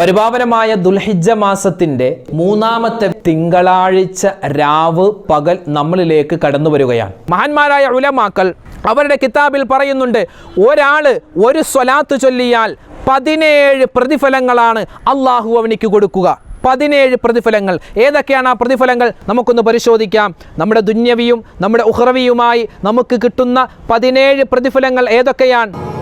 പരിപാവനമായ ദുൽഹിജ മാസത്തിന്റെ മൂന്നാമത്തെ തിങ്കളാഴ്ച രാവ് പകൽ നമ്മളിലേക്ക് കടന്നു വരികയാണ്. മഹാന്മാരായ ഉലമാക്കൾ അവരുടെ കിതാബിൽ പറയുന്നുണ്ട് ഒരാൾ ഒരു സ്വലാത്ത് ചൊല്ലിയാൽ പതിനേഴ് പ്രതിഫലങ്ങളാണ് അള്ളാഹു അവനിക്ക് കൊടുക്കുക. പതിനേഴ് പ്രതിഫലങ്ങൾ. ഏതൊക്കെയാണ് ആ പ്രതിഫലങ്ങൾ? നമുക്കൊന്ന് പരിശോധിക്കാം. നമ്മുടെ ദുന്യവിയും നമ്മുടെ ഉഹ്റവിയുമായി നമുക്ക് കിട്ടുന്ന പതിനേഴ് പ്രതിഫലങ്ങൾ ഏതൊക്കെയാണ്?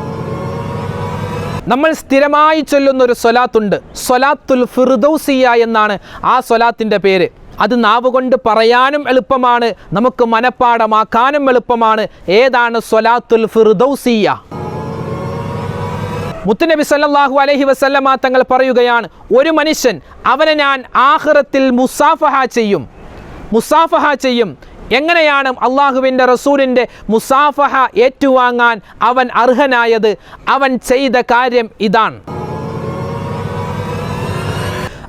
നമ്മൾ സ്ഥിരമായി ചൊല്ലുന്ന ഒരു സ്വലാത്തുണ്ട്. സ്വലാത്തുൽ ഫിർദൗസിയ എന്നാണ് ആ സ്വലാത്തിന്റെ പേര്. അത് നാവുകൊണ്ട് പറയാനും എളുപ്പമാണ് നമുക്ക് മനപ്പാടമാക്കാനും എളുപ്പമാണ്. ഏതാണ് സ്വലാത്തുൽ ഫിർദൗസിയ? മുത്തുനബി സല്ലാഹു അലഹി വസല്ലമ തങ്ങൾ പറയുകയാണ് ഒരു മനുഷ്യൻ അവനെ ഞാൻ ആഹ്റത്തിൽ മുസാഫഹ ചെയ്യും. മുസാഫഹ ചെയ്യും. എങ്ങനെയാണ് അള്ളാഹുവിന്റെ റസൂലിന്റെ മുസാഫഹ ഏറ്റുവാങ്ങാൻ അവൻ അർഹനായത്? അവൻ ചെയ്ത കാര്യം ഇതാണ്.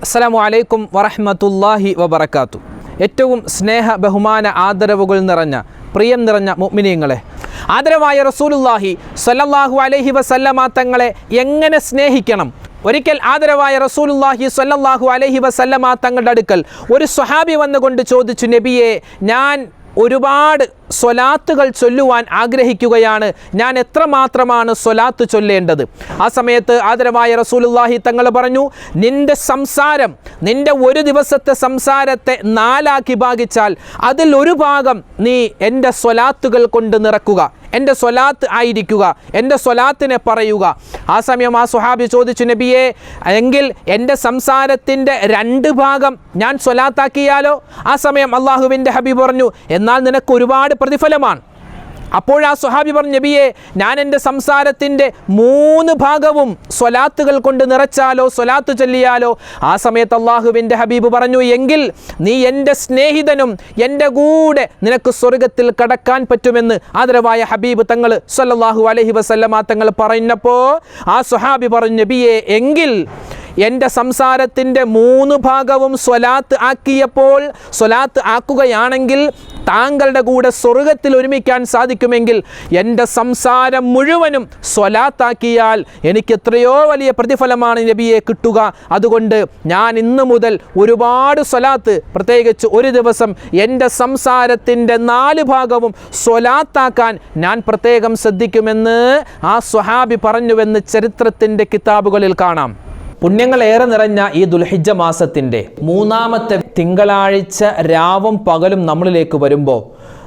അസ്സലാമു അലൈക്കും വറഹമത്തല്ലാഹി വബർക്കാത്തു ഏറ്റവും സ്നേഹ ബഹുമാന ആദരവുകൾ നിറഞ്ഞ പ്രിയം നിറഞ്ഞ മുഅ്മിനീങ്ങളെ ആദരവായ റസൂലുള്ളാഹി സ്വല്ലല്ലാഹു അലൈഹി വസല്ലമ തങ്ങളെ എങ്ങനെ സ്നേഹിക്കണം? ഒരിക്കൽ ആദരവായ റസൂലുള്ളാഹി സ്വല്ലല്ലാഹു അലൈഹി വസല്ലമ തങ്ങളുടെ അടുക്കൽ ഒരു സ്വഹാബി വന്നുകൊണ്ട് ചോദിച്ചു നബിയെ ഞാൻ ഒരുപാട് സ്വലാത്തുകൾ ചൊല്ലുവാൻ ആഗ്രഹിക്കുകയാണ്. ഞാൻ എത്രമാത്രമാണ് സ്വലാത്ത് ചൊല്ലേണ്ടത്? ആ സമയത്ത് ആദരവായ റസൂലുള്ളാഹി തങ്ങൾ പറഞ്ഞു നിന്റെ സംസാരം നിന്റെ ഒരു ദിവസത്തെ സംസാരത്തെ നാലാക്കി ഭാഗിച്ചാൽ അതിൽ ഒരു ഭാഗം നീ എന്റെ സ്വലാത്തുകൾ കൊണ്ട് നിറക്കുക. എന്റെ സ്വലാത്ത് ആയിരിക്കുക എന്റെ സ്വലാത്തിനെ പറയുക. ആ സമയം ആ സുഹാബി ചോദിച്ചു നബിയെ എങ്കിൽ എന്റെ സംസാരത്തിന്റെ രണ്ട് ഭാഗം ഞാൻ സ്വലാത്താക്കിയാലോ? ആ സമയം അള്ളാഹുവിന്റെ ഹബി പറഞ്ഞു എന്നാൽ നിനക്ക് ഒരുപാട് പ്രതിഫലമാണ്. സുഹാബി സ്വഹാബി പറഞ്ഞു നബിയെ ഞാൻ എന്റെ സംസാരത്തിന്റെ മൂന്ന് ഭാഗവും സ്വലാത്തുകൾ കൊണ്ട് നിറച്ചാലോ സ്വലാത്ത് ചൊല്ലിയാലോ? ആ സമയത്ത് അള്ളാഹുവിന്റെ ഹബീബ് പറഞ്ഞു എങ്കിൽ നീ എന്റെ സ്നേഹിതനും എന്റെ കൂടെ നിനക്ക് സ്വർഗത്തിൽ കടക്കാൻ പറ്റുമെന്ന് ആദരവായ ഹബീബ് തങ്ങൾ സല്ലല്ലാഹു അലഹി വസല്ലമ തങ്ങൾ പറഞ്ഞപ്പോൾ ആ സ്വഹാബി പറഞ്ഞു നബിയെ എങ്കിൽ എന്റെ സംസാരത്തിന്റെ മൂന്ന് ഭാഗവും സ്വലാത്ത് ആക്കിയപ്പോൾ സ്വലാത്ത് ആക്കുകയാണെങ്കിൽ താങ്കളുടെ കൂടെ സ്വർഗത്തിൽ ഒരുമിക്കാൻ സാധിക്കുമെങ്കിൽ എന്റെ സംസാരം മുഴുവനും സ്വലാത്താക്കിയാൽ എനിക്ക് എത്രയോ വലിയ പ്രതിഫലമാണ് നബിയെ കിട്ടുക. അതുകൊണ്ട് ഞാൻ ഇന്ന് മുതൽ ഒരുപാട് സ്വലാത്ത് പ്രത്യേകിച്ച് ഒരു ദിവസം എന്റെ സംസാരത്തിന്റെ നാല് ഭാഗവും സ്വലാത്താക്കാൻ ഞാൻ പ്രത്യേകം ശ്രദ്ധിക്കുമെന്ന് ആ സ്വഹാബി പറഞ്ഞുവെന്ന് ചരിത്രത്തിന്റെ കിതാബുകളിൽ കാണാം. പുണ്യങ്ങളേറെ നിറഞ്ഞ ഈ ദുൽഹിജ മാസത്തിന്റെ മൂന്നാമത്തെ തിങ്കളാഴ്ച രാവും പകലും നമ്മളിലേക്ക് വരുമ്പോൾ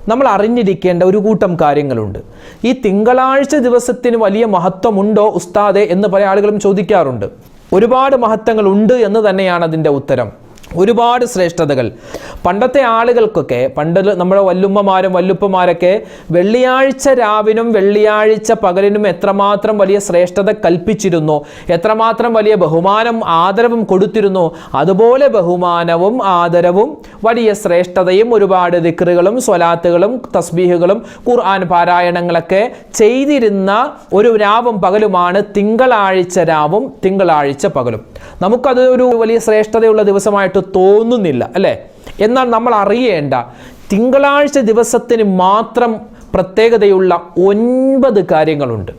നമ്മൾ അറിഞ്ഞിരിക്കേണ്ട ഒരു കൂട്ടം കാര്യങ്ങളുണ്ട്. ഈ തിങ്കളാഴ്ച ദിവസത്തിന് വലിയ മഹത്വമുണ്ടോ ഉസ്താദെ എന്ന് പല ആളുകളും ചോദിക്കാറുണ്ട്. ഒരുപാട് മഹത്വങ്ങൾ ഉണ്ട് എന്ന് തന്നെയാണ് അതിന്റെ ഉത്തരം. ഒരുപാട് ശ്രേഷ്ഠതകൾ. പണ്ടത്തെ ആളുകൾക്കൊക്കെ പണ്ട് നമ്മുടെ വല്ലുമ്മമാരും വല്ലുപ്പമാരൊക്കെ വെള്ളിയാഴ്ച രാവിനും വെള്ളിയാഴ്ച പകലിനും എത്രമാത്രം വലിയ ശ്രേഷ്ഠത കൽപ്പിച്ചിരുന്നു എത്രമാത്രം വലിയ ബഹുമാനം ആദരവും കൊടുത്തിരുന്നു അതുപോലെ ബഹുമാനവും ആദരവും വലിയ ശ്രേഷ്ഠതയും ഒരുപാട് ദിക്റുകളും സ്വലാത്തുകളും തസ്ബീഹുകളും ഖുർആൻ പാരായണങ്ങളൊക്കെ ചെയ്തിരുന്ന ഒരു രാവും പകലുമാണ് തിങ്കളാഴ്ച രാവും തിങ്കളാഴ്ച പകലും. നമുക്കത് ഒരു വലിയ ശ്രേഷ്ഠതയുള്ള ദിവസമായിട്ട് തോന്നുന്നില്ല അല്ലേ? എന്നാൽ നമ്മൾ അറിയേണ്ട തിങ്കളാഴ്ച ദിവസത്തിന് മാത്രം പ്രത്യേകതയുള്ള ഒൻപത് കാര്യങ്ങളുണ്ട്.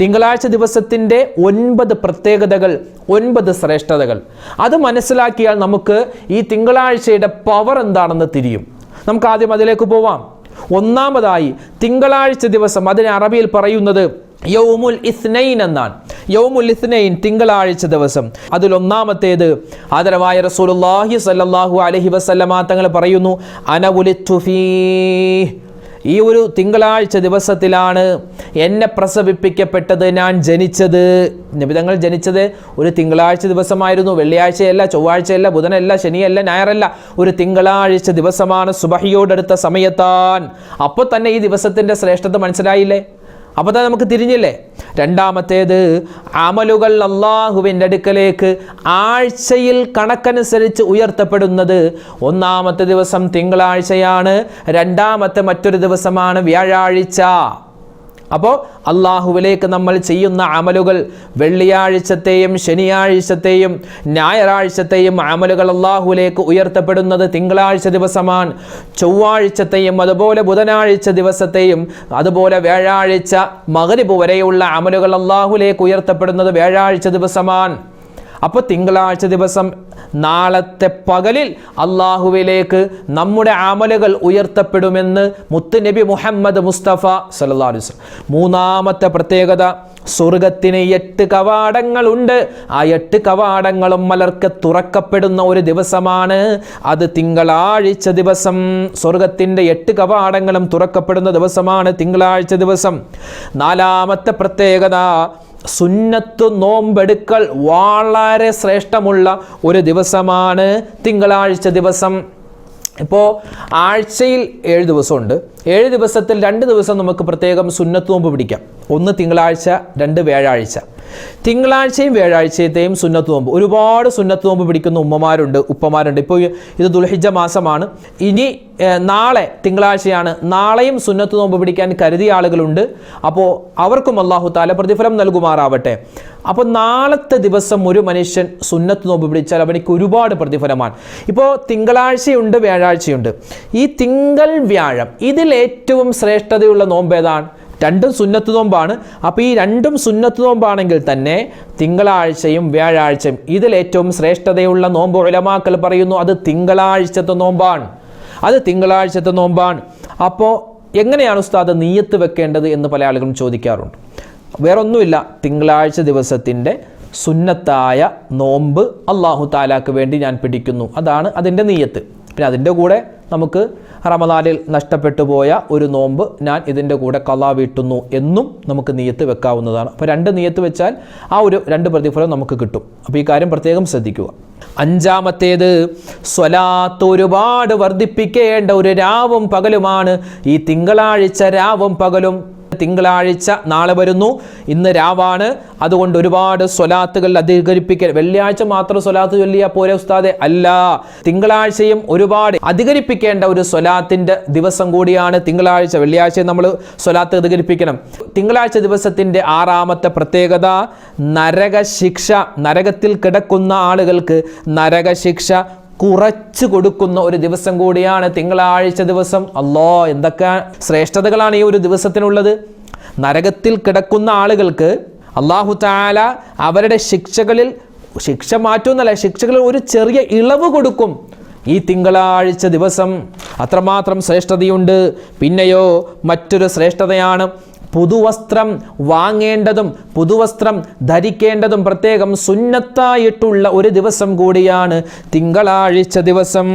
തിങ്കളാഴ്ച ദിവസത്തിന്റെ ഒൻപത് പ്രത്യേകതകൾ ഒൻപത് ശ്രേഷ്ഠതകൾ. അത് മനസ്സിലാക്കിയാൽ നമുക്ക് ഈ തിങ്കളാഴ്ചയുടെ പവർ എന്താണെന്ന് തിരിയും. നമുക്ക് ആദ്യം അതിലേക്ക് പോവാം. ഒന്നാമതായി തിങ്കളാഴ്ച ദിവസം അതിന് അറബിയിൽ പറയുന്നത് യൗമുൽ ഇസ്നൈൻ എന്നാണ്. യൗമുൽ ഇസ്നൈൻ തിങ്കളാഴ്ച ദിവസം. അതിലൊന്നാമത്തേത് ആദരവായ റസൂലുള്ളാഹി സല്ലല്ലാഹു അലൈഹി വസല്ലമ തങ്ങൾ പറയുന്നു അനവുലിത്തു ഫീ ഈ ഒരു തിങ്കളാഴ്ച ദിവസത്തിലാണ് എന്നെ പ്രസവിപ്പിക്കപ്പെട്ടത് ഞാൻ ജനിച്ചത്. നിബിതങ്ങൾ ജനിച്ചത് ഒരു തിങ്കളാഴ്ച ദിവസമായിരുന്നു. വെള്ളിയാഴ്ചയല്ല ചൊവ്വാഴ്ചയല്ല ബുധനല്ല ശനിയല്ല ഞായറല്ല. ഒരു തിങ്കളാഴ്ച ദിവസമാണ് സുബഹിയോടടുത്ത സമയത്താൻ. അപ്പോൾ തന്നെ ഈ ദിവസത്തിന്റെ ശ്രേഷ്ഠത മനസ്സിലായില്ലേ? അപ്പോൾ തന്നെ നമുക്ക് തിരിഞ്ഞില്ലേ? രണ്ടാമത്തേത് അമലുകൾ അള്ളാഹുവിന്റെ അടുക്കലേക്ക് ആഴ്ചയിൽ കണക്കനുസരിച്ച് ഉയർത്തപ്പെടുന്നത് ഒന്നാമത്തെ ദിവസം തിങ്കളാഴ്ചയാണ് രണ്ടാമത്തെ മറ്റൊരു ദിവസമാണ് വ്യാഴാഴ്ച. അപ്പോൾ അള്ളാഹുവിലേക്ക് നമ്മൾ ചെയ്യുന്ന അമലുകൾ വെള്ളിയാഴ്ചത്തെയും ശനിയാഴ്ചത്തെയും ഞായറാഴ്ചത്തെയും അമലുകൾ അള്ളാഹുവിലേക്ക് ഉയർത്തപ്പെടുന്നത് തിങ്കളാഴ്ച ദിവസമാണ്. ചൊവ്വാഴ്ചത്തെയും അതുപോലെ ബുധനാഴ്ച ദിവസത്തെയും അതുപോലെ വ്യാഴാഴ്ച മകരിബ് വരെയുള്ള അമലുകൾ അള്ളാഹുലേക്ക് ഉയർത്തപ്പെടുന്നത് വ്യാഴാഴ്ച ദിവസമാണ്. അപ്പോൾ തിങ്കളാഴ്ച ദിവസം നാളത്തെ പകലിൽ അള്ളാഹുവിലേക്ക് നമ്മുടെ ആമലുകൾ ഉയർത്തപ്പെടുമെന്ന് മുത്തുനബി മുഹമ്മദ് മുസ്തഫ വസല്ലം. മൂന്നാമത്തെ പ്രത്യേകത സ്വർഗത്തിന് എട്ട് കവാടങ്ങളുണ്ട്. ആ എട്ട് കവാടങ്ങളും മലർക്ക് തുറക്കപ്പെടുന്ന ഒരു ദിവസമാണ്. അത് തിങ്കളാഴ്ച ദിവസം സ്വർഗത്തിന്റെ എട്ട് കവാടങ്ങളും തുറക്കപ്പെടുന്ന ദിവസമാണ് തിങ്കളാഴ്ച ദിവസം. നാലാമത്തെ പ്രത്യേകത സുന്നത്ത് നോമ്പെടുക്കൽ വളരെ ശ്രേഷ്ഠമുള്ള ഒരു ദിവസമാണ് തിങ്കളാഴ്ച ദിവസം. ഇപ്പോൾ ആഴ്ചയിൽ ഏഴ് ദിവസമുണ്ട്. ഏഴ് ദിവസത്തിൽ രണ്ട് ദിവസം നമുക്ക് പ്രത്യേകം സുന്നത്ത് നോമ്പ് പിടിക്കാം. ഒന്ന് തിങ്കളാഴ്ച രണ്ട് വ്യാഴാഴ്ച. തിങ്കളാഴ്ചയും വ്യാഴാഴ്ചത്തെയും സുന്നത്ത് നോമ്പ്. ഒരുപാട് സുന്നത്ത് നോമ്പ് പിടിക്കുന്ന ഉമ്മമാരുണ്ട് ഉപ്പമാരുണ്ട്. ഇപ്പോൾ ഇത് ദുൽഹിജ മാസമാണ്. ഇനി നാളെ തിങ്കളാഴ്ചയാണ്. നാളെയും സുന്നത്ത് നോമ്പ് പിടിക്കാൻ കരുതിയ ആളുകളുണ്ട്. അപ്പോൾ അവർക്കും അള്ളാഹു താല പ്രതിഫലം നൽകുമാറാവട്ടെ. അപ്പോൾ നാളത്തെ ദിവസം ഒരു മനുഷ്യൻ സുന്നത്ത് നോമ്പ് പിടിച്ചാൽ അവനിക്ക് ഒരുപാട് പ്രതിഫലമാണ്. ഇപ്പോൾ തിങ്കളാഴ്ചയുണ്ട് വ്യാഴാഴ്ചയുണ്ട്. ഈ തിങ്കൾ വ്യാഴം ഇതിൽ ഏറ്റവും ശ്രേഷ്ഠതയുള്ള നോമ്പ് ഏതാണ് രണ്ടും സുന്നത്ത് നോമ്പാണ് അപ്പോൾ ഈ രണ്ടും സുന്നത്ത് നോമ്പാണെങ്കിൽ തന്നെ തിങ്കളാഴ്ചയും വ്യാഴാഴ്ചയും ഇതിൽ ഏറ്റവും ശ്രേഷ്ഠതയുള്ള നോമ്പ് ഉലമാക്കൽ പറയുന്നു അത് തിങ്കളാഴ്ചത്തെ നോമ്പാണ്. അത് തിങ്കളാഴ്ചത്തെ നോമ്പാണ്. അപ്പോൾ എങ്ങനെയാണ് ഉസ്താദ് നീയത്ത് വെക്കേണ്ടത് എന്ന് പല ആളുകളും ചോദിക്കാറുണ്ട്. വേറൊന്നുമില്ല തിങ്കളാഴ്ച ദിവസത്തിന്റെ സുന്നത്തായ നോമ്പ് അള്ളാഹു താലാക്ക് വേണ്ടി ഞാൻ പിടിക്കുന്നു. അതാണ് അതിന്റെ നീയത്ത്. പിന്നെ അതിന്റെ കൂടെ നമുക്ക് റമദാനിൽ നഷ്ടപ്പെട്ടു പോയ ഒരു നോമ്പ് ഞാൻ ഇതിന്റെ കൂടെ കലാ വീട്ടുന്നു എന്നും നമുക്ക് നീയത്ത് വെക്കാവുന്നതാണ്. അപ്പോൾ രണ്ട് നീയത്ത് വെച്ചാൽ ആ ഒരു രണ്ട് പ്രതിഫലം നമുക്ക് കിട്ടും. അപ്പോൾ ഈ കാര്യം പ്രത്യേകം ശ്രദ്ധിക്കുക. അഞ്ചാമത്തേത് സ്വലാത്ത് ഒരുപാട് വർദ്ധിപ്പിക്കേണ്ട ഒരു രാവും പകലുമാണ്. ഈ തിങ്കളാഴ്ച രാവും പകലും തിങ്കളാഴ്ച നാളെ വരുന്നു. ഇന്ന് രാവാണ്. അതുകൊണ്ട് ഒരുപാട് സ്വലാത്തുകൾ അധികരിപ്പിക്കൽ. വെള്ളിയാഴ്ച മാത്രം സ്വലാത്ത് ചൊല്ലിയാൽ പോരെ ഉസ്താദെ? അല്ല. തിങ്കളാഴ്ചയും ഒരുപാട് അധികരിപ്പിക്കേണ്ട ഒരു സ്വലാത്തിന്റെ ദിവസം കൂടിയാണ് തിങ്കളാഴ്ച. വെള്ളിയാഴ്ച നമ്മൾ സ്വലാത്ത് അധികരിപ്പിക്കണം. തിങ്കളാഴ്ച ദിവസത്തിന്റെ ആറാമത്തെ പ്രത്യേകത നരകശിക്ഷ. നരകത്തിൽ കിടക്കുന്ന ആളുകൾക്ക് നരകശിക്ഷ കുറച്ച് കൊടുക്കുന്ന ഒരു ദിവസം കൂടിയാണ് തിങ്കളാഴ്ച ദിവസം. അല്ലോ എന്തൊക്കെ ശ്രേഷ്ഠതകളാണ് ഈ ഒരു ദിവസത്തിനുള്ളത്? നരകത്തിൽ കിടക്കുന്ന ആളുകൾക്ക് അള്ളാഹു താല അവരുടെ ശിക്ഷകളിൽ ശിക്ഷ മാറ്റുമെന്നല്ല ശിക്ഷകളിൽ ഒരു ചെറിയ ഇളവ് കൊടുക്കും ഈ തിങ്കളാഴ്ച ദിവസം. അത്രമാത്രം ശ്രേഷ്ഠതയുണ്ട്. പിന്നെയോ മറ്റൊരു ശ്രേഷ്ഠതയാണ് പുതുവസ്ത്രം വാങ്ങേണ്ടതും പുതുവസ്ത്രം ധരിക്കേണ്ടതും പ്രത്യേകം സുന്നത്തായിട്ടുള്ള ഒരു ദിവസം കൂടിയാണ് തിങ്കളാഴ്ച ദിവസം.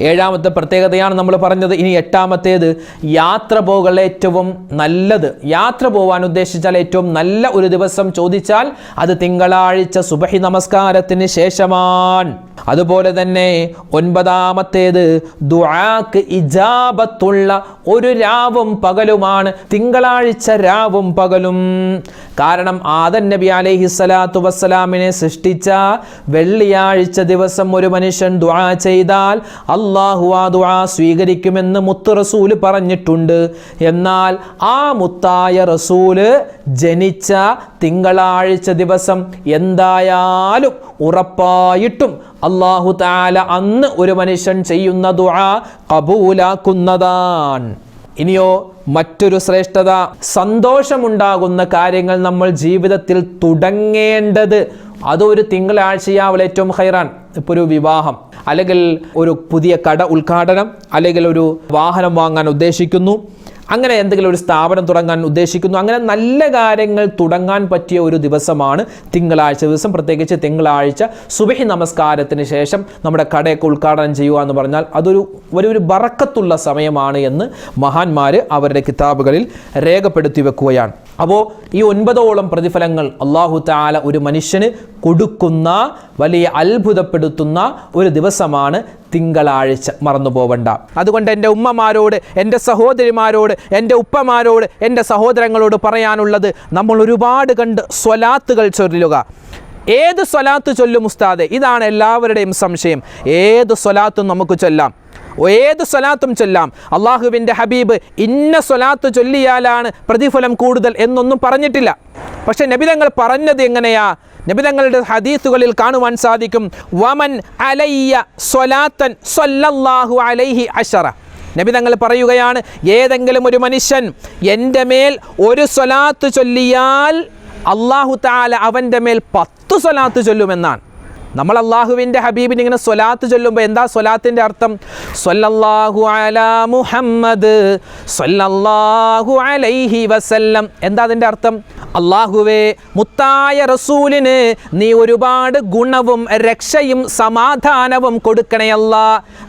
ഏഴാമത്തെ പ്രത്യേകതയാണ് നമ്മൾ പറഞ്ഞത്. ഇനി എട്ടാമത്തേത് യാത്ര പോകൽ ഏറ്റവും നല്ലത്. യാത്ര പോകാൻ ഉദ്ദേശിച്ചാൽ ഏറ്റവും നല്ല ഒരു ദിവസം ചോദിച്ചാൽ അത് തിങ്കളാഴ്ച സുബഹി നമസ്കാരത്തിന് ശേഷമാണ്. അതുപോലെ തന്നെ ഒൻപതാമത്തേത് ദുആക്ക് ഇജാബത്തുള്ള ഒരു രാവും പകലുമാണ്. തിങ്കളാഴ്ച രാവും പകലും. കാരണം ആദൻ നബി അലൈഹി സ്വലാത്തു വസ്സലാമിനെ സൃഷ്ടിച്ച വെള്ളിയാഴ്ച ദിവസം ഒരു മനുഷ്യൻ ദുആ ചെയ്താൽ അള്ളാഹു ആ ദുആ സ്വീകരിക്കുമെന്ന് മുത്ത് റസൂൽ പറഞ്ഞിട്ടുണ്ട്. എന്നാൽ ആ മുത്തായ റസൂൽ ജനിച്ച തിങ്കളാഴ്ച ദിവസം എന്തായാലും ഉറപ്പായിട്ടും അള്ളാഹു താല അന്ന് ഒരു മനുഷ്യൻ ചെയ്യുന്ന ദുആ കബൂലാക്കുന്നതാണ്. ഇനിയോ മറ്റൊരു ശ്രേഷ്ഠത. സന്തോഷമുണ്ടാകുന്ന കാര്യങ്ങൾ നമ്മൾ ജീവിതത്തിൽ തുടങ്ങേണ്ടത് അതൊരു തിങ്കളാഴ്ചയാവൽ ഏറ്റവും ഹൈറാൻ. ഇപ്പോൾ ഒരു വിവാഹം അല്ലെങ്കിൽ ഒരു പുതിയ കട ഉദ്ഘാടനം അല്ലെങ്കിൽ ഒരു വാഹനം വാങ്ങാൻ ഉദ്ദേശിക്കുന്നു. അങ്ങനെ എന്തെങ്കിലും ഒരു സ്ഥാപനം തുടങ്ങാൻ ഉദ്ദേശിക്കുന്നു. അങ്ങനെ നല്ല കാര്യങ്ങൾ തുടങ്ങാൻ പറ്റിയ ഒരു ദിവസമാണ് തിങ്കളാഴ്ച ദിവസം. പ്രത്യേകിച്ച് തിങ്കളാഴ്ച സുബഹി നമസ്കാരത്തിന് ശേഷം നമ്മുടെ കടയൊക്കെ ഉദ്ഘാടനം ചെയ്യുക എന്ന് പറഞ്ഞാൽ അതൊരു ഒരു ബറക്കത്തുള്ള സമയമാണ് എന്ന് മഹാന്മാർ അവരുടെ കിതാബുകളിൽ രേഖപ്പെടുത്തി വെക്കുകയാണ്. അപ്പോൾ ഈ ഒൻപതോളം പ്രതിഫലങ്ങൾ അള്ളാഹു താല ഒരു മനുഷ്യന് കൊടുക്കുന്ന വലിയ അത്ഭുതപ്പെടുത്തുന്ന ഒരു ദിവസമാണ് തിങ്കളാഴ്ച മറന്നു പോവണ്ട അതുകൊണ്ട് എന്റെ ഉമ്മമാരോട് എന്റെ സഹോദരിമാരോട് എന്റെ ഉപ്പമാരോട് എന്റെ സഹോദരങ്ങളോട് പറയാനുള്ളത് നമ്മൾ ഒരുപാട് കണ്ട് സ്വലാത്തുകൾ ചൊല്ലുക. ഏത് സ്വലാത്ത് ചൊല്ലും ഉസ്താദെ? ഇതാണ് എല്ലാവരുടെയും സംശയം. ഏത് സ്വലാത്തും നമുക്ക് ചൊല്ലാം. ഏത് സ്വലാത്തും ചൊല്ലാം. അള്ളാഹുവിന്റെ ഹബീബ് ഇന്ന സ്വലാത്ത് ചൊല്ലിയാലാണ് പ്രതിഫലം കൂടുതൽ എന്നൊന്നും പറഞ്ഞിട്ടില്ല. പക്ഷെ നബിതങ്ങൾ പറഞ്ഞത് എങ്ങനെയാ? നബിതങ്ങളുടെ ഹദീസുകളിൽ കാണുവാൻ സാധിക്കും വമൻ അലയ്യ സ്വലാത്തൻ സ്വല്ലല്ലാഹു അലൈഹി അഷറ നബിതങ്ങൾ പറയുകയാണ് ഏതെങ്കിലും ഒരു മനുഷ്യൻ എന്റെ മേൽ ഒരു സ്വലാത്ത് ചൊല്ലിയാൽ അള്ളാഹു താല അവന്റെ മേൽ പത്ത് സ്വലാത്ത് ചൊല്ലുമെന്നാണ്. നമ്മൾ അള്ളാഹുവിന്റെ ഹബീബിന് ഇങ്ങനെ സ്വലാത്ത് ചൊല്ലുമ്പോൾ എന്താ സ്വലാത്തിന്റെ അർത്ഥം? സൊല്ലാഹു അല മുഹമ്മദ് സൊല്ലാഹു അലൈഹി വസല്ലം. എന്താ അതിന്റെ അർത്ഥം? അള്ളാഹുവേ മുത്തായ റസൂലിന് നീ ഒരുപാട് ഗുണവും രക്ഷയും സമാധാനവും കൊടുക്കണയല്ല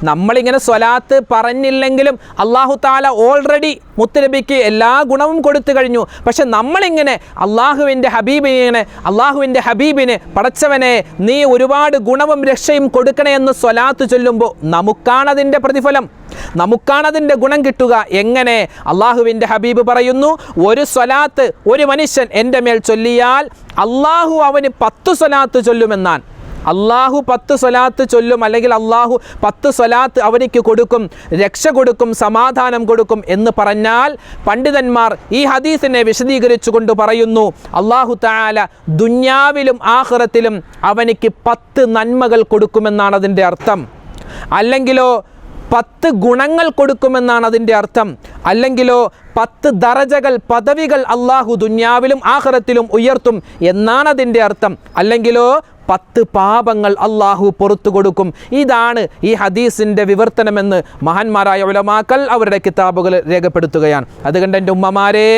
നമ്മളിങ്ങനെ സ്വലാത്ത് പറഞ്ഞില്ലെങ്കിലും അള്ളാഹു താല ഓൾറെഡി മുത്തലബിക്ക് എല്ലാ ഗുണവും കൊടുത്തു കഴിഞ്ഞു. പക്ഷെ നമ്മളിങ്ങനെ അള്ളാഹുവിന്റെ ഹബീബിനെ അള്ളാഹുവിന്റെ ഹബീബിന് പടച്ചവനെ നീ ഒരുപാട് ഗുണവും രക്ഷയും കൊടുക്കണേ എന്ന് സ്വലാത്ത് ചൊല്ലുമ്പോൾ നമുക്കാണതിന്റെ പ്രതിഫലം. നമുക്കാണതിന്റെ ഗുണം കിട്ടുക. എങ്ങനെ? അള്ളാഹുവിന്റെ ഹബീബ് പറയുന്നു ഒരു സ്വലാത്ത് ഒരു മനുഷ്യൻ എന്റെ മേൽ ചൊല്ലിയാൽ അള്ളാഹു അവന് പത്ത് സ്വലാത്ത് ചൊല്ലുമെന്നാണ്. അള്ളാഹു പത്ത് സ്വലാത്ത് ചൊല്ലും അല്ലെങ്കിൽ അള്ളാഹു പത്ത് സ്വലാത്ത് അവനിക്ക് കൊടുക്കും രക്ഷ കൊടുക്കും സമാധാനം കൊടുക്കും എന്ന് പറഞ്ഞാൽ പണ്ഡിതന്മാർ ഈ ഹദീസിനെ വിശദീകരിച്ചുകൊണ്ട് പറയുന്നു അള്ളാഹു താല ദുന്യാവിലും ആഹ്റത്തിലും അവനിക്ക് പത്ത് നന്മകൾ കൊടുക്കുമെന്നാണ് അതിന്റെ അർത്ഥം. അല്ലെങ്കിലോ പത്ത് ഗുണങ്ങൾ കൊടുക്കുമെന്നാണ് അതിന്റെ അർത്ഥം. അല്ലെങ്കിലോ പത്ത് ദറജകൾ പദവികൾ അള്ളാഹു ദുന്യാവിലും ആഹ്റത്തിലും ഉയർത്തും എന്നാണ് അതിന്റെ അർത്ഥം. അല്ലെങ്കിലോ പത്ത് പാപങ്ങൾ അള്ളാഹു പുറത്തു കൊടുക്കും. ഇതാണ് ഈ ഹദീസിന്റെ വിവർത്തനമെന്ന് മഹാന്മാരായ ഉലമാക്കൾ അവരുടെ കിതാബുകൾ രേഖപ്പെടുത്തുകയാണ്. അതുകൊണ്ട് എന്റെ ഉമ്മമാരെ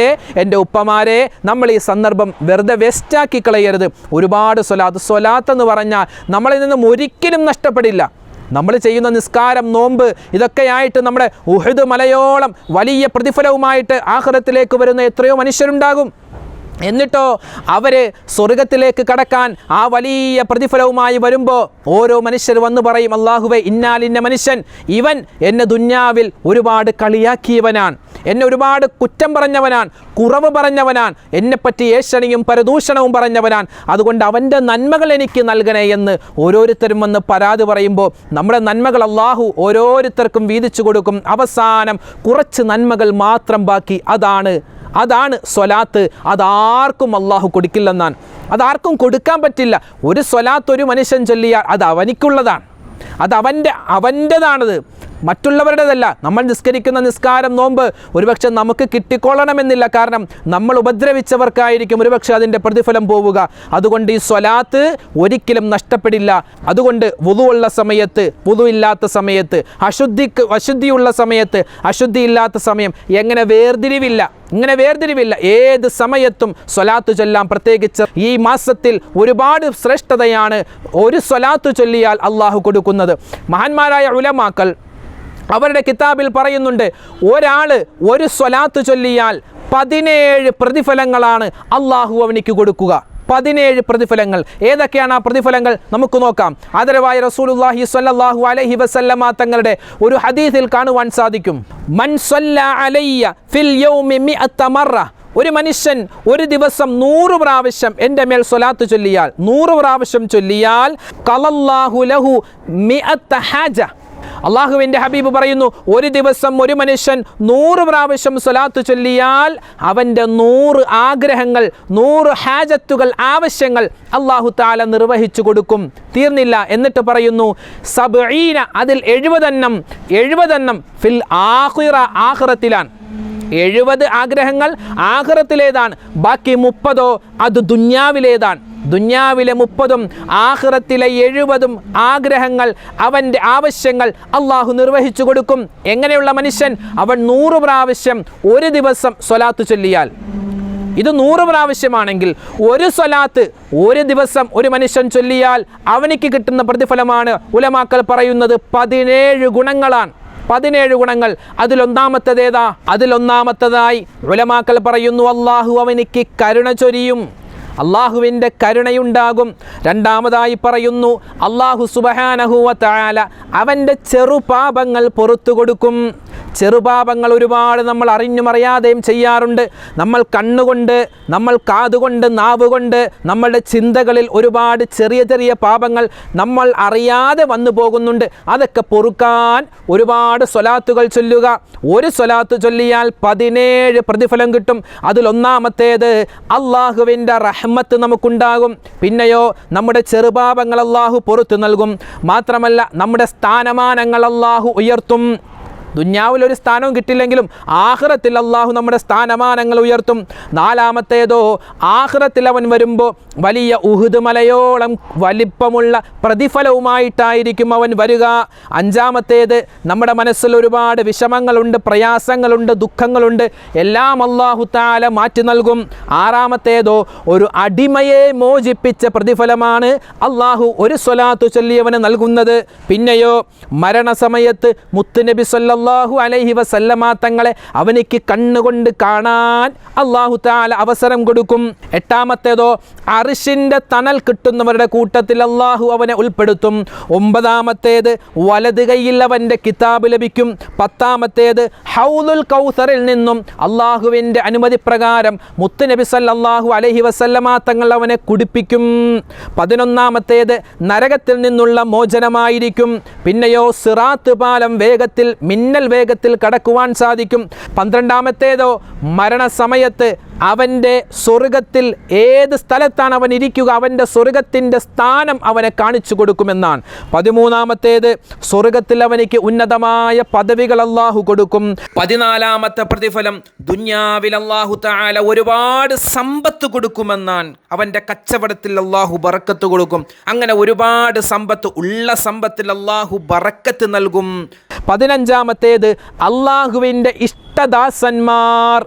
എന്റെ ഉപ്പമാരെ നമ്മൾ ഈ സന്ദർഭം വെറുതെ വേസ്റ്റാക്കി കളയരുത്. ഒരുപാട് സ്വലാത്ത് സ്വലാത്ത് എന്ന് പറഞ്ഞാൽ നമ്മളിൽ നിന്നും ഒരിക്കലും നഷ്ടപ്പെടില്ല. നമ്മൾ ചെയ്യുന്ന നിസ്കാരം നോമ്പ് ഇതൊക്കെയായിട്ട് നമ്മുടെ ഉഹദ് മലയോളം വലിയ പ്രതിഫലവുമായിട്ട് ആഹ്റത്തിലേക്ക് വരുന്ന എത്രയോ മനുഷ്യരുണ്ടാകും. എന്നിട്ടോ അവർ സ്വർഗത്തിലേക്ക് കടക്കാൻ ആ വലിയ പ്രതിഫലവുമായി വരുമ്പോൾ ഓരോ മനുഷ്യർ വന്നു പറയും അള്ളാഹുവെ ഇന്നാലിന്ന മനുഷ്യൻ. ഇവൻ എന്നെ ദുന്യാവിൽ ഒരുപാട് കളിയാക്കിയവനാണ്. എന്നെ ഒരുപാട് കുറ്റം പറഞ്ഞവനാണ് കുറവ് പറഞ്ഞവനാണ്. എന്നെപ്പറ്റി ഏഷണിയും പരദൂഷണവും പറഞ്ഞവനാണ്. അതുകൊണ്ട് അവന്റെ നന്മകൾ എനിക്ക് നൽകണേ എന്ന് ഓരോരുത്തരും വന്ന് പരാതി പറയുമ്പോൾ നമ്മുടെ നന്മകൾ അള്ളാഹു ഓരോരുത്തർക്കും വീതിച്ചു കൊടുക്കും. അവസാനം കുറച്ച് നന്മകൾ മാത്രം ബാക്കി. അതാണ് അതാണ് സ്വലാത്ത്. അതാർക്കും അള്ളാഹു കൊടുക്കില്ലെന്നാണ്. അതാർക്കും കൊടുക്കാൻ പറ്റില്ല. ഒരു സ്വലാത്ത് ഒരു മനുഷ്യൻ ചൊല്ലിയാൽ അത് അവനിക്കുള്ളതാണ്. അത് അവന്റെ അവന്റെതാണത്. മറ്റുള്ളവരുടേതല്ല. നമ്മൾ നിസ്കരിക്കുന്ന നിസ്കാരം നോമ്പ് ഒരുപക്ഷെ നമുക്ക് കിട്ടിക്കൊള്ളണമെന്നില്ല. കാരണം നമ്മൾ ഉപദ്രവിച്ചവർക്കായിരിക്കും ഒരുപക്ഷെ അതിന്റെ പ്രതിഫലം പോവുക. അതുകൊണ്ട് ഈ സ്വലാത്ത് ഒരിക്കലും നഷ്ടപ്പെടില്ല. അതുകൊണ്ട് വുതുവുള്ള സമയത്ത് വുതു ഇല്ലാത്ത സമയത്ത് അശുദ്ധിക്ക് അശുദ്ധിയുള്ള സമയത്ത് അശുദ്ധി ഇല്ലാത്ത സമയം എങ്ങനെ വേർതിരിവില്ല. ഇങ്ങനെ വേർതിരിവില്ല. ഏത് സമയത്തും സ്വലാത്ത് ചൊല്ലാം. പ്രത്യേകിച്ച് ഈ മാസത്തിൽ ഒരുപാട് ശ്രേഷ്ഠതയാണ് ഒരു സ്വലാത്ത് ചൊല്ലിയാൽ അള്ളാഹു കൊടുക്കുന്നത്. മഹാന്മാരായ ഉലമാക്കൾ അവരുടെ കിതാബിൽ പറയുന്നുണ്ട് ഒരാൾ ഒരു സ്വലാത്ത് ചൊല്ലിയാൽ പതിനേഴ് പ്രതിഫലങ്ങളാണ് അള്ളാഹു അവനിക്ക് കൊടുക്കുക. പതിനേഴ് പ്രതിഫലങ്ങൾ. ഏതൊക്കെയാണ് ആ പ്രതിഫലങ്ങൾ? നമുക്ക് നോക്കാം. ആദരവായ റസൂലുള്ളാഹി സ്വല്ലല്ലാഹു അലൈഹി വസല്ലമ തങ്ങളുടെ ഒരു ഹദീസിൽ കാണുവാൻ സാധിക്കും. മൻ സല്ല ഫിൽ യൗമി ഒരു മനുഷ്യൻ ഒരു ദിവസം നൂറ് പ്രാവശ്യം എന്റെ മേൽ സ്വലാത്ത് ചൊല്ലിയാൽ നൂറ് പ്രാവശ്യം ചൊല്ലിയാൽ കളല്ലാഹു ലഹു മിഅത്ത ഹാജ. അള്ളാഹുവിന്റെ ഹബീബ് പറയുന്നു ഒരു ദിവസം ഒരു മനുഷ്യൻ നൂറ് പ്രാവശ്യം സ്വലാത്ത് ചൊല്ലിയാൽ അവന്റെ നൂറ് ആഗ്രഹങ്ങൾ നൂറ് ഹാജത്തുകൾ ആവശ്യങ്ങൾ അള്ളാഹു താല നിർവഹിച്ചു കൊടുക്കും. തീർന്നില്ല. എന്നിട്ട് പറയുന്നു സബീന അതിൽ എഴുപതെണ്ണം എഴുപതെണ്ണം ഫിൽ ആഹുറ ആഹിറത്തിലാണ് എഴുപത് ആഗ്രഹങ്ങൾ ആഹ്റത്തിലേതാണ്. ബാക്കി മുപ്പതോ അത് ദുന്യാവിലേതാണ്. ദുന്യാവിലെ മുപ്പതും ആഹ്റത്തിലെ എഴുപതും ആഗ്രഹങ്ങൾ അവന്റെ ആവശ്യങ്ങൾ അള്ളാഹു നിർവഹിച്ചു കൊടുക്കും. എങ്ങനെയുള്ള മനുഷ്യൻ? അവൻ നൂറ് പ്രാവശ്യം ഒരു ദിവസം സ്വലാത്ത് ചൊല്ലിയാൽ. ഇത് നൂറ് പ്രാവശ്യമാണെങ്കിൽ ഒരു സ്വലാത്ത് ഒരു ദിവസം ഒരു മനുഷ്യൻ ചൊല്ലിയാൽ അവനിക്ക് കിട്ടുന്ന പ്രതിഫലമാണ് ഉലമാക്കൾ പറയുന്നത് പതിനേഴ് ഗുണങ്ങളാണ്. പതിനേഴ് ഗുണങ്ങൾ. അതിലൊന്നാമത്തതേതാ? അതിലൊന്നാമത്തതായി. ഉലമാക്കൾ പറയുന്നു അള്ളാഹു അവനിക്ക് കരുണ ചൊരിയും. അള്ളാഹുവിന്റെ കരുണയുണ്ടാകും. രണ്ടാമതായി പറയുന്നു അള്ളാഹു സുബഹാനഹുവ താല അവന്റെ ചെറുപാപങ്ങൾ പുറത്തു കൊടുക്കും. ചെറുപാപങ്ങൾ ഒരുപാട് നമ്മൾ അറിഞ്ഞും അറിയാതെയും ചെയ്യാറുണ്ട്. നമ്മൾ കണ്ണുകൊണ്ട് നമ്മൾ കാതുകൊണ്ട് നാവുകൊണ്ട് നമ്മളുടെ ചിന്തകളിൽ ഒരുപാട് ചെറിയ ചെറിയ പാപങ്ങൾ നമ്മൾ അറിയാതെ വന്നു പോകുന്നുണ്ട്. അതൊക്കെ പൊറുക്കാൻ ഒരുപാട് സ്വലാത്തുകൾ ചൊല്ലുക. ഒരു സ്വലാത്ത് ചൊല്ലിയാൽ പതിനേഴ് പ്രതിഫലം കിട്ടും. അതിലൊന്നാമത്തേത് അള്ളാഹുവിന്റെ റഹ്മത്ത് നമുക്കുണ്ടാകും. പിന്നെയോ നമ്മുടെ ചെറുപാപങ്ങൾ അള്ളാഹു പുറത്തു നൽകും. മാത്രമല്ല നമ്മുടെ സ്ഥാനമാനങ്ങൾ അള്ളാഹു ഉയർത്തും. ദുന്യാവിൽ ഒരു സ്ഥാനവും കിട്ടില്ലെങ്കിലും ആഹ്റത്തിൽ അള്ളാഹു നമ്മുടെ സ്ഥാനമാനങ്ങൾ ഉയർത്തും. നാലാമത്തേതോ ആഹ്റത്തിൽ അവൻ വരുമ്പോൾ വലിയ ഉഹുദ് മലയോളം വലിപ്പമുള്ള പ്രതിഫലവുമായിട്ടായിരിക്കും അവൻ വരിക. അഞ്ചാമത്തേത് നമ്മുടെ മനസ്സിൽ ഒരുപാട് വിഷമങ്ങളുണ്ട് പ്രയാസങ്ങളുണ്ട് ദുഃഖങ്ങളുണ്ട്. എല്ലാം അള്ളാഹു താല മാറ്റി നൽകും. ആറാമത്തേതോ ഒരു അടിമയെ മോചിപ്പിച്ച പ്രതിഫലമാണ് അള്ളാഹു ഒരു സ്വലാത്തു ചൊല്ലിയവന് നൽകുന്നത്. പിന്നെയോ മരണസമയത്ത് മുത്തുനബി സല്ലല്ലാഹു അലൈഹി വസല്ലമ തങ്ങളെ അവനിക്ക് കണ്ണുകൊണ്ട് കാണാൻ അള്ളാഹു താല അവസരം കൊടുക്കും. എട്ടാമത്തേതോ അറിഷിന്റെ തണൽ കിട്ടുന്നവരുടെ കൂട്ടത്തിൽ അള്ളാഹു അവനെ ഉൾപ്പെടുത്തും. ഒമ്പതാമത്തേത് വലത് കൈയിൽ അവന്റെ കിതാബ് ലഭിക്കും. പത്താമത്തേത് ഹൗലുൽ കൗസറിൽ നിന്നും അള്ളാഹുവിന്റെ അനുമതി പ്രകാരം മുത്തുനബി സല്ലല്ലാഹു അലഹി വസല്ലമ തങ്ങൾ അവനെ കുടിപ്പിക്കും. പതിനൊന്നാമത്തേത് നരകത്തിൽ നിന്നുള്ള മോചനമായിരിക്കും. പിന്നെയോ സിറാത്ത് പാലം വേഗത്തിൽ മിന്നൽ വേഗത്തിൽ കടക്കുവാൻ സാധിക്കും. പന്ത്രണ്ടാമത്തേതോ മരണസമയത്ത് അവന്റെ സ്വർഗത്തിൽ ഏത് സ്ഥലത്താണ് അവൻ ഇരിക്കുക അവന്റെ സ്വർഗത്തിന്റെ സ്ഥാനം അവനെ കാണിച്ചു കൊടുക്കുമെന്നാണ്. പതിമൂന്നാമത്തേത് സ്വർഗത്തിൽ അവനിക്ക് ഉന്നതമായ പദവികൾ അള്ളാഹു കൊടുക്കും. പതിനാലാമത്തെ പ്രതിഫലം ദുന്യാവിൽ അള്ളാഹു താല ഒരുപാട് സമ്പത്ത് കൊടുക്കുമെന്നാണ് അവന്റെ കച്ചവടത്തിൽ അള്ളാഹു ബറക്കത്ത് കൊടുക്കും. അങ്ങനെ ഒരുപാട് സമ്പത്ത് ഉള്ള സമ്പത്തിൽ അള്ളാഹു ബറക്കത്ത് നൽകും. പതിനഞ്ചാമത്തേത് അള്ളാഹുവിന്റെ ഇഷ്ടദാസന്മാർ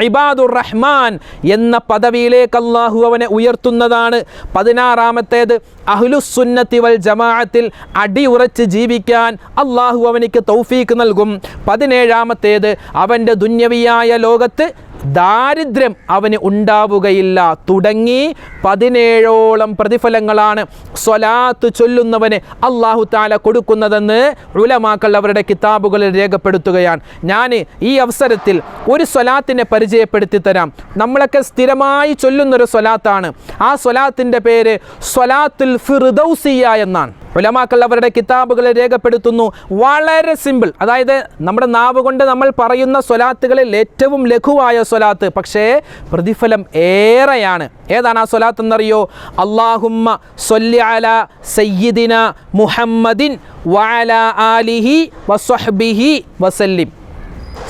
ഇബാദുർ റഹ്മാൻ എന്ന പദവിയിലേക്ക് അള്ളാഹു അവനെ ഉയർത്തുന്നതാണ്. പതിനാറാമത്തേത് അഹ്ലുസുന്നത്തി വൽ ജമാഅത്തിൽ അടിയുറച്ച് ജീവിക്കാൻ അള്ളാഹു അവനിക്ക് തൗഫീക്ക് നൽകും. പതിനേഴാമത്തേത് അവന്റെ ദുന്യവിയായ ലോകത്ത് ദാരിദ്ര്യം അവന് ഉണ്ടാവുകയില്ല. തുടങ്ങി പതിനേഴോളം പ്രതിഫലങ്ങളാണ് സ്വലാത്ത് ചൊല്ലുന്നവന് അള്ളാഹു താല കൊടുക്കുന്നതെന്ന് ഉലമാക്കൾ അവരുടെ കിതാബുകളിൽ രേഖപ്പെടുത്തുകയാണ്. ഞാൻ ഈ അവസരത്തിൽ ഒരു സ്വലാത്തിനെ പരിചയപ്പെടുത്തി തരാം. നമ്മളൊക്കെ സ്ഥിരമായി ചൊല്ലുന്നൊരു സ്വലാത്താണ്. ആ സ്വലാത്തിന്റെ പേര് സ്വലാത്തുൽ ഫിർദൗസിയ എന്നാണ്. ഉലമാക്കൾ അവരുടെ കിതാബുകളെ രേഖപ്പെടുത്തുന്നു. വളരെ സിമ്പിൾ. അതായത് നമ്മുടെ നാവ് കൊണ്ട് നമ്മൾ പറയുന്ന സ്വലാത്തുകളിൽ ഏറ്റവും ലഘുവായ സ്വലാത്ത്. പക്ഷേ പ്രതിഫലം ഏറെയാണ്. ഏതാണ് ആ സ്വലാത്ത് എന്നറിയോ അള്ളാഹുമ്മ സൊല്ലി അല സയ്യിദിന മുഹമ്മദിൻ വഅല ആലിഹി വസ്വഹ്ബിഹി വസല്ലിം.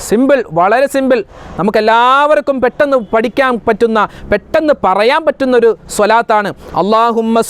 സിമ്പിൾ വളരെ സിമ്പിൾ. നമുക്കെല്ലാവർക്കും പെട്ടെന്ന് പഠിക്കാൻ പറ്റുന്ന പെട്ടെന്ന് പറയാൻ പറ്റുന്ന ഒരു സ്വലാത്താണ് അള്ളാഹുമ്മ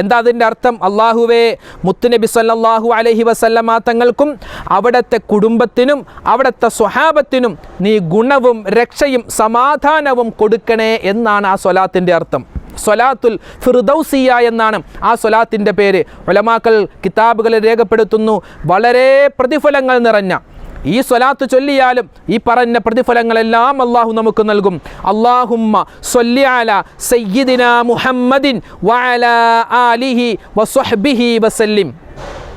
എന്താ അതിന്റെ അർത്ഥം? അള്ളാഹുവേ മുത്തുനബി സല്ലാഹു അലഹി വസല്ലമ തങ്ങൾക്കും അവിടുത്തെ കുടുംബത്തിനും അവിടുത്തെ സ്വഹാബത്തിനും നീ ഗുണവും രക്ഷയും സമാധാനവും കൊടുക്കണേ എന്നാണ് ആ സ്വലാത്തിന്റെ അർത്ഥം. സ്വലാത്തുൽ ഫിർദൗസിയ എന്നാണ് ആ സൊലാത്തിന്റെ പേര്. ഉലമാക്കൾ കിതാബുകളിൽ രേഖപ്പെടുത്തുന്നു. വളരെ പ്രതിഫലങ്ങൾ നിറഞ്ഞ ഈ സ്വലാത്ത് ചൊല്ലിയാലും ഈ പറഞ്ഞ പ്രതിഫലങ്ങളെല്ലാം അള്ളാഹു നമുക്ക് നൽകും. അള്ളാഹുമ്മ മുഹമ്മദിൻ ആലിഹി വസല്ലിം.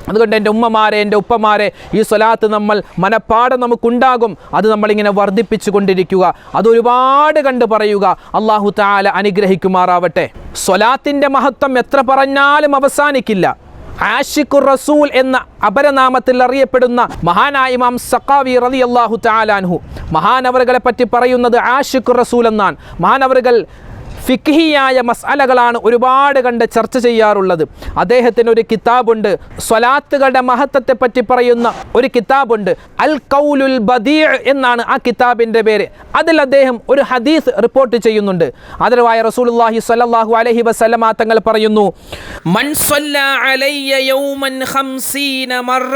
അതുകൊണ്ട് എന്റെ ഉമ്മമാരെ എന്റെ ഉപ്പമാരെ ഈ സ്വലാത്ത് നമ്മൾ മനപ്പാടം നമുക്കുണ്ടാകും. അത് നമ്മളിങ്ങനെ വർദ്ധിപ്പിച്ചു കൊണ്ടിരിക്കുക അതൊരുപാട് കണ്ട് പറയുക. അള്ളാഹു താല അനുഗ്രഹിക്കുമാറാവട്ടെ. സ്വലാത്തിന്റെ മഹത്വം എത്ര പറഞ്ഞാലും അവസാനിക്കില്ല. ആഷിഖു റസൂൽ എന്ന അപരനാമത്തിൽ അറിയപ്പെടുന്ന മഹാനായ ഇമാം സക്കാവി റതി അള്ളാഹു താലാൻഹു മഹാനവറുകളെ പറ്റി പറയുന്നത് ആഷിഖു റസൂൽ എന്നാണ്. മഹാനവറുകൾ ഫിഖിയായ മസാലകളാണ് ഒരുപാട് കണ്ട് ചർച്ച ചെയ്യാറുള്ളത്. അദ്ദേഹത്തിന് ഒരു കിതാബുണ്ട്. സ്വലാത്തുകളുടെ മഹത്വത്തെ പറ്റി പറയുന്ന ഒരു കിതാബുണ്ട്. അൽ കൗലുൽ ബദീ എന്നാണ് ആ കിതാബിന്റെ പേര്. അതിൽ അദ്ദേഹം ഒരു ഹദീസ് റിപ്പോർട്ട് ചെയ്യുന്നുണ്ട്. അതിലുമായ റസൂലുള്ളാഹി സ്വല്ലല്ലാഹു അലൈഹി വസല്ലമ തങ്ങൾ പറയുന്നു മൻ സ്വല്ല യൗമൻ ഖംസീന മറ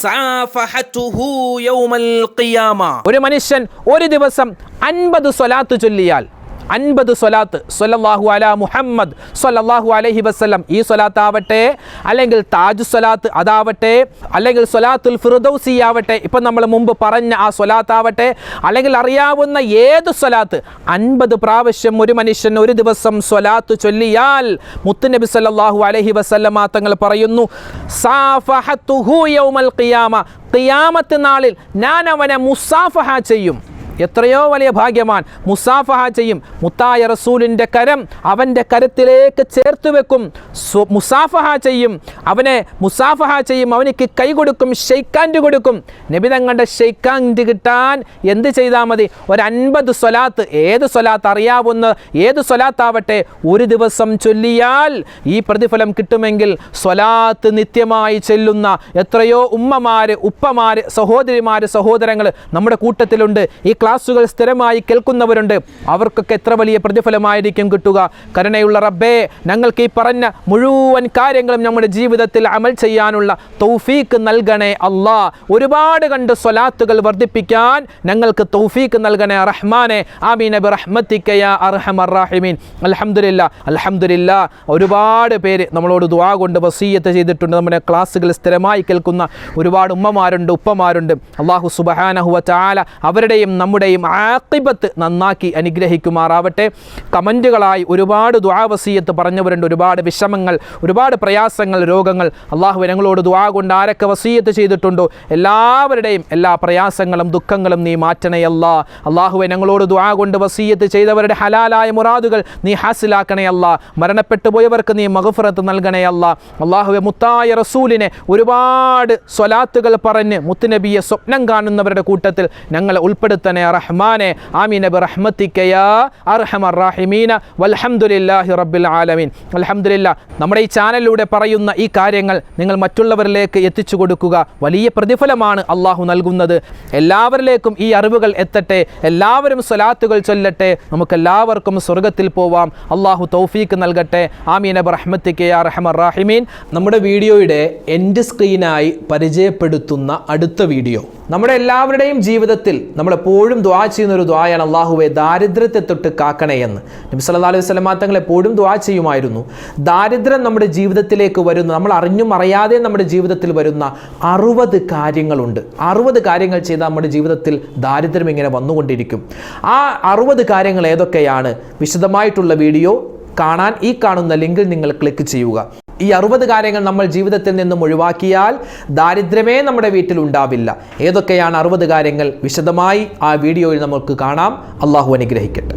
സാഫഹതുഹു യൗമൽ ഖിയാമ. ഒരു മനുഷ്യൻ ഒരു ദിവസം അൻപത് സ്വലാത്ത് ചൊല്ലിയാൽ അൻപത് സ്വലാത്ത്. സൊല്ലാഹു അല മുഹമ്മദ് സൊല്ലാഹു അലഹി വസ്ലം ഈ സ്വലാത്ത് ആവട്ടെ അല്ലെങ്കിൽ താജ് സ്വലാത്ത് അതാവട്ടെ അല്ലെങ്കിൽ സ്വലാത്തുൽ ഫിറുദൌസി ആവട്ടെ ഇപ്പം നമ്മൾ മുമ്പ് പറഞ്ഞ ആ സ്വലാത്ത് ആവട്ടെ അല്ലെങ്കിൽ അറിയാവുന്ന ഏത് സ്വലാത്ത് അൻപത് പ്രാവശ്യം ഒരു മനുഷ്യൻ ഒരു ദിവസം സ്വലാത്ത് ചൊല്ലിയാൽ മുത്തുനബി സല്ലല്ലാഹു അലഹി വസല്ലമ തങ്ങൾ പറയുന്നു സാഫഹത്തുഹു യൗമൽ ഖിയാമ. ഖിയാമത്ത് നാളിൽ ഞാൻ അവനെ മുസാഫഹ ചെയ്യും. എത്രയോ വലിയ ഭാഗ്യമാൻ മുസാഫഹ ചെയ്യും. മുത്തായ റസൂലിന്റെ കരം അവന്റെ കരത്തിലേക്ക് ചേർത്ത് വെക്കും. മുസാഫഹ ചെയ്യും. അവനെ മുസാഫഹ ചെയ്യും. അവനിക്ക് കൈ കൊടുക്കും ഷെയ്ക്കാൻഡ് കൊടുക്കും. നബിതങ്ങളുടെ ഷെയ്ക്കാൻഡ് കിട്ടാൻ എന്ത് ചെയ്താൽ മതി? ഒരു അൻപത് സ്വലാത്ത്. ഏത് സ്വലാത്ത് അറിയാവുന്ന ഏത് സ്വലാത്താവട്ടെ? ഒരു ദിവസം ചൊല്ലിയാൽ ഈ പ്രതിഫലം കിട്ടുമെങ്കിൽ സ്വലാത്ത് നിത്യമായി ചെല്ലുന്ന എത്രയോ ഉമ്മമാര് ഉപ്പമാര് സഹോദരിമാര് സഹോദരങ്ങൾ നമ്മുടെ കൂട്ടത്തിലുണ്ട്. ഈ ക്ലാസ്സുകൾ സ്ഥിരമായി കേൾക്കുന്നവരുണ്ട്. അവർക്കൊക്കെ എത്ര വലിയ പ്രതിഫലമായിരിക്കും കിട്ടുക? കരുണയുള്ള റബ്ബേ ഞങ്ങൾക്ക് ഈ പറഞ്ഞ മുഴുവൻ കാര്യങ്ങളും നമ്മുടെ ജീവിതത്തിൽ അമൽ ചെയ്യാനുള്ള തൗഫീക്ക് നൽകണേ അള്ളാ ഒരുപാട് കണ്ട് സ്വലാത്തുകൾ വർദ്ധിപ്പിക്കാൻ ഞങ്ങൾക്ക് തൗഫീക്ക് നൽകണേ റഹ്മാനെ. ആമീൻ നബി റഹ്മത്തിക്കയ അർഹമർ റാഹിമീൻ. അൽഹംദുലില്ലാ ഒരുപാട് പേര് നമ്മളോട് ദുവാ കൊണ്ട് വസീയത്ത് ചെയ്തിട്ടുണ്ട്. നമ്മുടെ ക്ലാസ്സുകൾ സ്ഥിരമായി കേൾക്കുന്ന ഒരുപാട് ഉമ്മമാരുണ്ട് ഉപ്പമാരുണ്ട്. അള്ളാഹു സുബഹാനഹുവ ചാല അവരുടെയും നമ്മുടെയും ആക്കിബത്ത് നന്നാക്കി അനുഗ്രഹിക്കുമാറാവട്ടെ. കമന്റുകളായി ഒരുപാട് ദുആ വസീയത്ത് പറഞ്ഞവരുണ്ട്. ഒരുപാട് വിഷമങ്ങൾ ഒരുപാട് പ്രയാസങ്ങൾ രോഗങ്ങൾ. അള്ളാഹു ഞങ്ങളോട് ദുആ കൊണ്ട് ആരൊക്കെ വസീയത്ത് ചെയ്തിട്ടുണ്ടോ? എല്ലാവരുടെയും എല്ലാ പ്രയാസങ്ങളും ദുഃഖങ്ങളും നീ മാറ്റണയല്ല അള്ളാഹുവെ ഞങ്ങളോട് ദുആ കൊണ്ട് വസീയത്ത് ചെയ്തവരുടെ ഹലാലായ മുറാദുകൾ നീ ഹാസിലാക്കണയല്ല മരണപ്പെട്ടു പോയവർക്ക് നീ മഹഫുറത്ത് നൽകണയല്ല അള്ളാഹുവെ മുത്തായ റസൂലിനെ ഒരുപാട് സ്വലാത്തുകൾ പറഞ്ഞ് മുത്തുനബിയെ സ്വപ്നം കാണുന്നവരുടെ കൂട്ടത്തിൽ ഞങ്ങളെ ഉൾപ്പെടുത്തണേ റഹ്മാനെ ആമീൻ നബി റഹ്മത്തിക്കയാ അർഹമർ റാഹിമീന വൽഹംദുലില്ലാഹി റബ്ബിൽ ആലമീൻ അൽഹംദുലില്ലാ നമ്മുടെ ഈ ചാനലിലൂടെ പറയുന്ന ഈ കാര്യങ്ങൾ നിങ്ങൾ മറ്റുള്ളവരിലേക്ക് എത്തിച്ചു കൊടുക്കുക. വലിയ പ്രതിഫലമാണ് അള്ളാഹു നൽകുന്നത്. എല്ലാവരിലേക്കും ഈ അറിവുകൾ എത്തട്ടെ. എല്ലാവരും സ്വലാത്തുകൾ ചൊല്ലട്ടെ. നമുക്കെല്ലാവർക്കും സ്വർഗത്തിൽ പോവാം. അള്ളാഹു തൗഫീക്ക് നൽകട്ടെ. ആമീൻ നബി റഹ്മത്തിക്കയാ റഹമർ റാഹിമീൻ. നമ്മുടെ വീഡിയോയുടെ എൻഡ് സ്ക്രീനായി പരിചയപ്പെടുത്തുന്ന അടുത്ത വീഡിയോ. നമ്മുടെ എല്ലാവരുടെയും ജീവിതത്തിൽ നമ്മളെപ്പോഴും ദ്വാ ചെയ്യുന്ന ഒരു ദ്വായാണ് അള്ളാഹുവെ ദാരിദ്ര്യത്തെ തൊട്ട് കാക്കണേ എന്ന്. നബി സല്ലല്ലാഹു അലൈഹി വസല്ലമ തങ്ങൾ എപ്പോഴും ദ്വാ ചെയ്യുമായിരുന്നു. ദാരിദ്ര്യം നമ്മുടെ ജീവിതത്തിലേക്ക് വരുന്ന നമ്മൾ അറിഞ്ഞും അറിയാതെ നമ്മുടെ ജീവിതത്തിൽ വരുന്ന അറുപത് കാര്യങ്ങളുണ്ട്. അറുപത് കാര്യങ്ങൾ ചെയ്താൽ നമ്മുടെ ജീവിതത്തിൽ ദാരിദ്ര്യം ഇങ്ങനെ വന്നുകൊണ്ടിരിക്കും. ആ അറുപത് കാര്യങ്ങൾ ഏതൊക്കെയാണ്? വിശദമായിട്ടുള്ള വീഡിയോ കാണാൻ ഈ കാണുന്ന ലിങ്കിൽ നിങ്ങൾ ക്ലിക്ക് ചെയ്യുക. ഈ അറുപത് കാര്യങ്ങൾ നമ്മൾ ജീവിതത്തിൽ നിന്നും ഒഴിവാക്കിയാൽ ദാരിദ്ര്യമേ നമ്മുടെ വീട്ടിൽ ഉണ്ടാവില്ല. ഏതൊക്കെയാണ് അറുപത് കാര്യങ്ങൾ വിശദമായി ആ വീഡിയോയിൽ നമുക്ക് കാണാം. അള്ളാഹു അനുഗ്രഹിക്കട്ടെ.